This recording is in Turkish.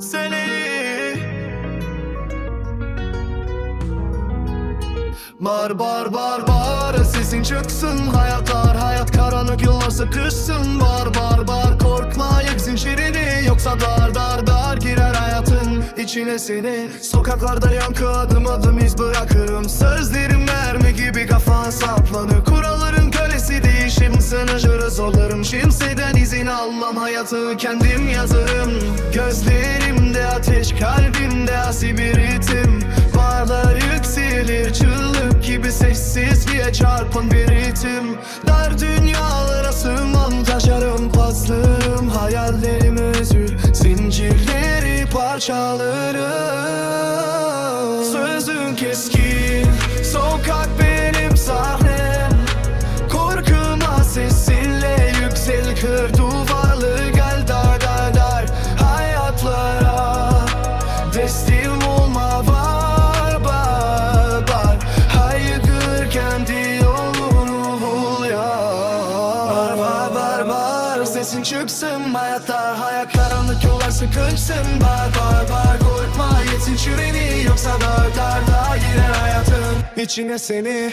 seni. Bar bar bar bar sesin çıksın. Hayatlar hayat karanlık yıllar sıkışsın. Bar bar bar korkma yek zincirini yoksa dar dar dar girer hayatın içine seni. Sokaklarda yankı adım adım iz bırakırım. Sözlerim mermi gibi kafan saplanır. Kuralların kölesi değişim sınırı zorlarım Kimseden izin almam hayatı kendim yazarım. Gözlerim çarpan bir ritim. Dar dünyalara sığmam taşarım paslarım Hayallerimi özür zincirleri parçalarım. Sözün keskin sokak benim sahnem. Korkuma sesinle yüksel kır sesin çıksın hayatta Hayat karanlık yollar sıkışsın. Var var var korkma yetin çüreni Yoksa dar dar dar girer hayatın içine seni